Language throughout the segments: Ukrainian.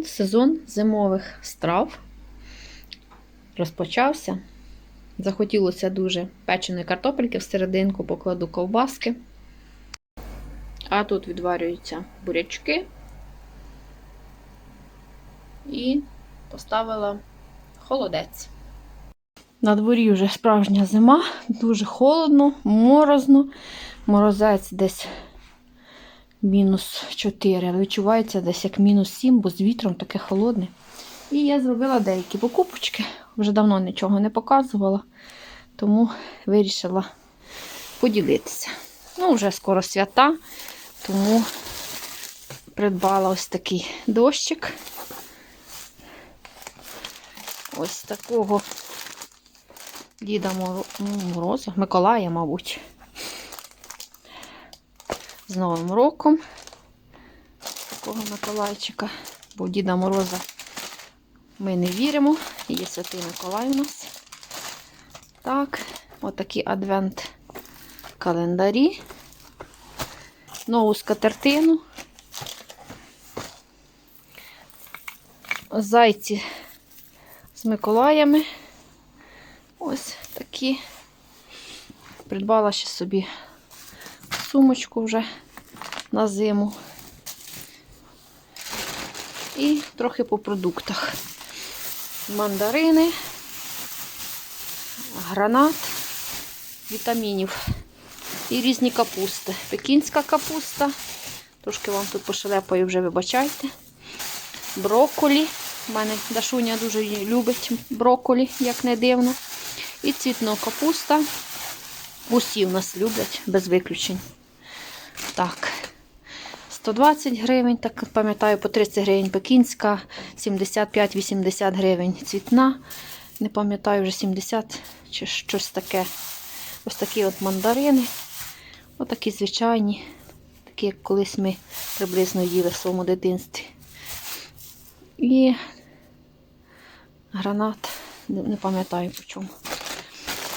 Сезон зимових страв розпочався. Захотілося дуже печеної картопельки в серединку, покладу ковбаски. А тут відварюються бурячки. І поставила холодець. На дворі вже справжня зима, дуже холодно, морозно. Морозець десь мінус 4, але відчувається десь як мінус 7, бо з вітром таке холодне. І я зробила деякі покупочки. Вже давно нічого не показувала, тому вирішила поділитися. Ну, вже скоро свята, тому придбала ось такий дощик. Ось такого Діда Мороза, Миколая, мабуть. З Новим роком. Такого Миколайчика. Бо Діда Мороза ми не віримо. Є святий Миколай у нас. Так, отакі адвент календарі. Нову скатертину. Зайці з Миколаями. Ось такі. Придбала ще собі сумочку вже на зиму. І трохи по продуктах. Мандарини, гранат, вітамінів і різні капусти. Пекінська капуста. Трошки вам тут пошелепаю вже вибачайте. Брокколі. У мене Дашуня дуже любить брокколі, як не дивно. І цвітна капуста. Усі в нас люблять, без виключень. Так, 120 гривень, так пам'ятаю, по 30 гривень пекінська, 75-80 гривень цвітна. Не пам'ятаю, вже 70 чи щось таке. Ось такі от мандарини. Отакі звичайні, такі, як колись ми приблизно їли в своєму дитинстві. І гранат, не пам'ятаю по чому.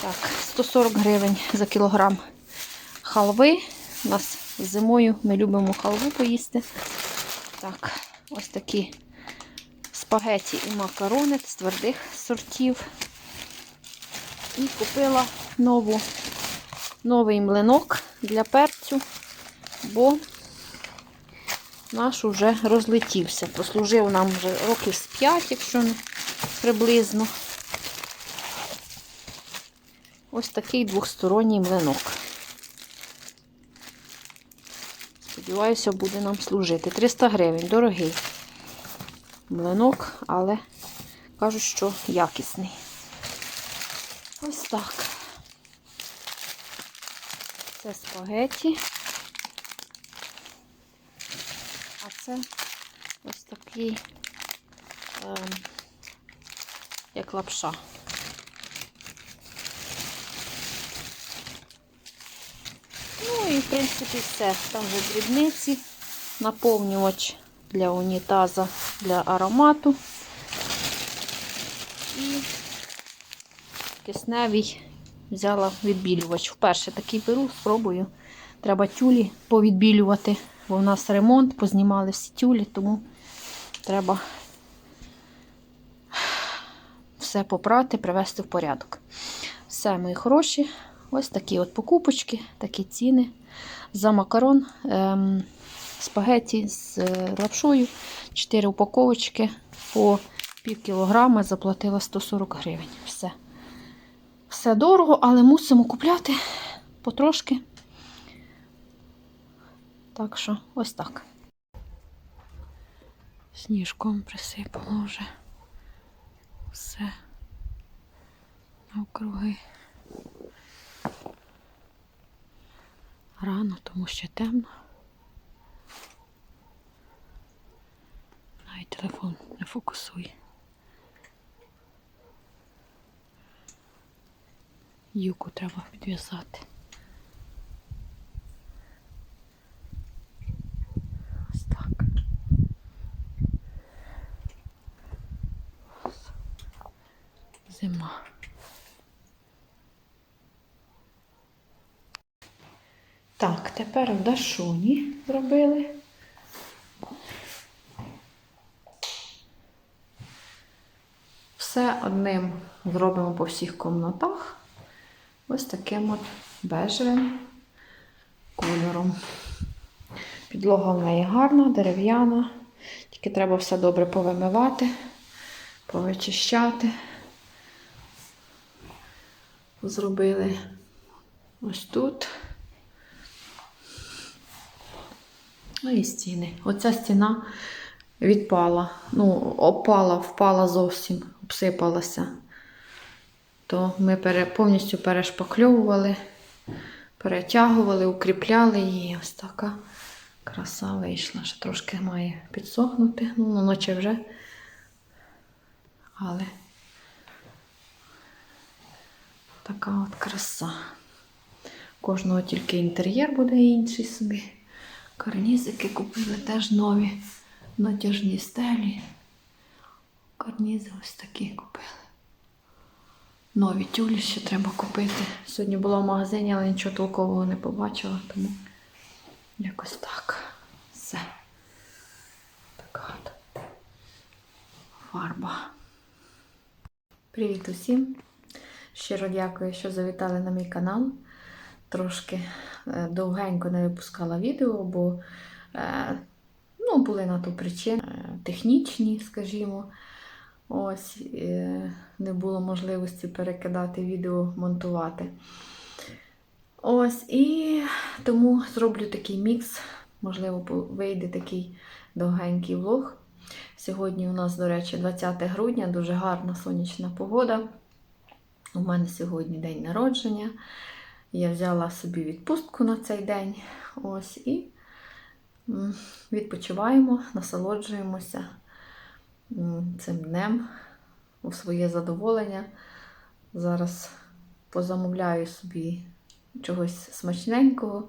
Так, 140 гривень за кілограм халви. У нас зимою ми любимо халву поїсти. Так, ось такі спагеті і макарони з твердих сортів. І купила нову, новий млинок для перцю, бо наш уже розлетівся. Послужив нам вже років з 5, якщо не приблизно. Ось такий двохсторонній млинок. Сподіваюся, буде нам служити. 300 гривень, дорогий млинок, але кажуть, що якісний. Ось так. Це спагеті. А це ось такий, ем, як лапша. Ну і, в принципі, все. Там вже дрібниці, наповнювач для унітаза, для аромату. І кисневий взяла відбілювач. Вперше такий беру, спробую. Треба тюлі повідбілювати, бо в нас ремонт, познімали всі тюлі, тому треба все попрати, привести в порядок. Все, мої хороші. Ось такі от покупочки, такі ціни. За макарон ем, спагеті з е, лапшою. 4 упаковочки по пів кілограма заплатила 140 гривень. Все. Все дорого, але мусимо купляти потрошки. Так що, ось так. Сніжком присипало вже все навкруги. Рано, тому що темно. Навіть телефон не фокусує. Юку треба підв'язати. Ось так. Зима. Так, тепер в Дашуні зробили. Все одним зробимо по всіх комнатах. Ось таким от бежевим кольором. Підлога в неї гарна, дерев'яна. Тільки треба все добре повимивати, повичищати. Зробили ось тут. Ну і стіни. Оця стіна відпала. Ну, опала, впала зовсім, обсипалася. То ми повністю перешпакльовували, перетягували, укріпляли її. Ось така краса вийшла. Ще трошки має підсохнути. Ну, на ночі вже. Але така от краса. Кожного тільки інтер'єр буде інший собі. Карнізики купили теж нові натяжні стелі. Карнізи ось такі купили. Нові тюлі ще треба купити. Сьогодні була в магазині, але нічого толкового не побачила, тому якось так. Все. Така от фарба. Привіт усім! Щиро дякую, що завітали на мій канал. Трошки е, довгенько не випускала відео, бо е, ну, були на ту причини е, технічні, скажімо. Ось не було можливості перекидати відео, монтувати. Ось, і тому зроблю такий мікс. Можливо, вийде такий довгенький влог. Сьогодні у нас, до речі, 20 грудня, дуже гарна сонячна погода. У мене сьогодні день народження. Я взяла собі відпустку на цей день. Ось і відпочиваємо, насолоджуємося цим днем у своє задоволення. Зараз позамовляю собі чогось смачненького.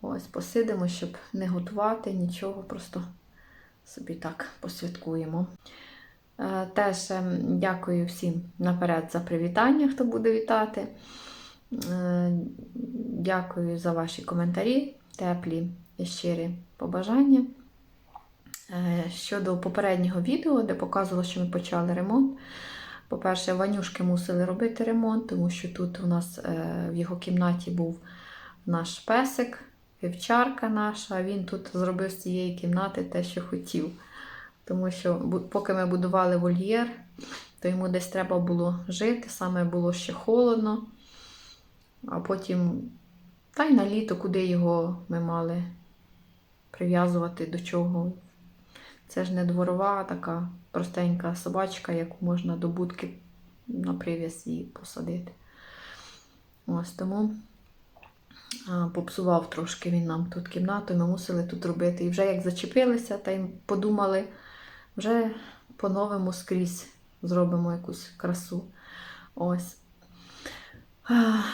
Ось посидимо, щоб не готувати нічого, просто собі так посвяткуємо. Е, Теж ем, дякую всім наперед за привітання, хто буде вітати. Е, Дякую за ваші коментарі, теплі і щирі побажання. Е, Щодо попереднього відео, де показувала, що ми почали ремонт. По-перше, Ванюшки мусили робити ремонт, тому що тут у нас е, в його кімнаті був наш песик, вівчарка наша, він тут зробив з цієї кімнати те, що хотів. Тому що поки ми будували вольєр, то йому десь треба було жити, саме було ще холодно. А потім, та й на літо, куди його ми мали прив'язувати до чого. Це ж не дворова, така простенька собачка, яку можна до будки на прив'яз її посадити. Ось тому попсував трошки він нам тут кімнату, ми мусили тут робити. І вже як зачепилися, та й подумали, вже по-новому скрізь зробимо якусь красу. Ось.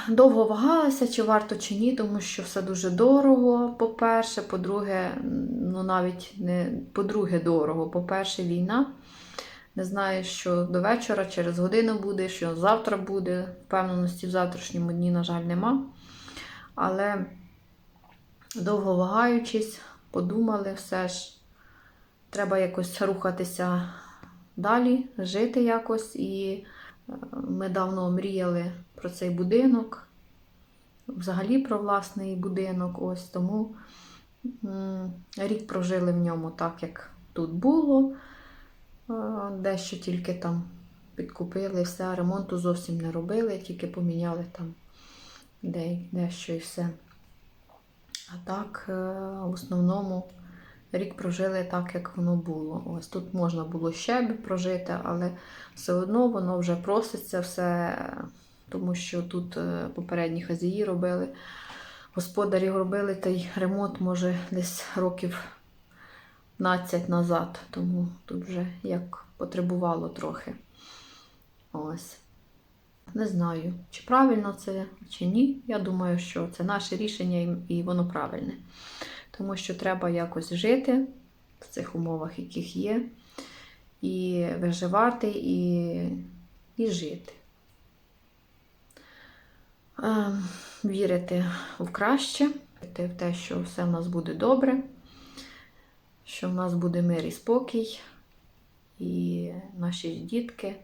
Довго вагалася, чи варто, чи ні, тому що все дуже дорого, по-перше. По-друге, ну навіть не по-друге, дорого. По-перше, війна. Не знаю, що до вечора, через годину буде, що завтра буде. Впевненості в завтрашньому дні, на жаль, нема. Але довго вагаючись, подумали, все ж треба якось рухатися далі, жити якось. І ми давно мріяли про цей будинок, взагалі про власний будинок. Ось тому рік прожили в ньому так, як тут було. Е, Дещо тільки там підкупили, все, ремонту зовсім не робили, тільки поміняли там дещо і все. А так, е, в основному рік прожили так, як воно було. Ось тут можна було ще б прожити, але все одно воно вже проситься все, тому що тут е, попередні хазяї робили. Господарі робили той ремонт, може, десь років 15 назад, тому тут вже як потребувало трохи. Ось. Не знаю, чи правильно це, чи ні. Я думаю, що це наше рішення і- і воно правильне. Тому що треба якось жити в цих умовах, яких є, і виживати, і, і жити. Вірити в краще, вірити в те, що все в нас буде добре, що в нас буде мир і спокій, і наші дітки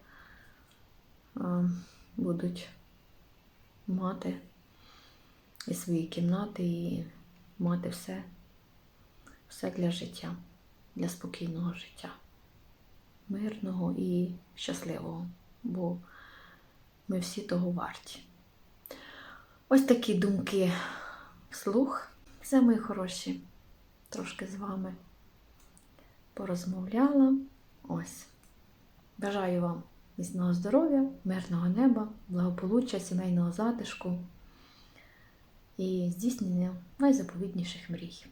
будуть мати і свої кімнати, і мати все, все для життя, для спокійного життя, мирного і щасливого, бо ми всі того варті. Ось такі думки вслух. Все, мої хороші, трошки з вами порозмовляла. Ось. Бажаю вам міцного здоров'я, мирного неба, благополуччя, сімейного затишку і здійснення найзаповітніших мрій.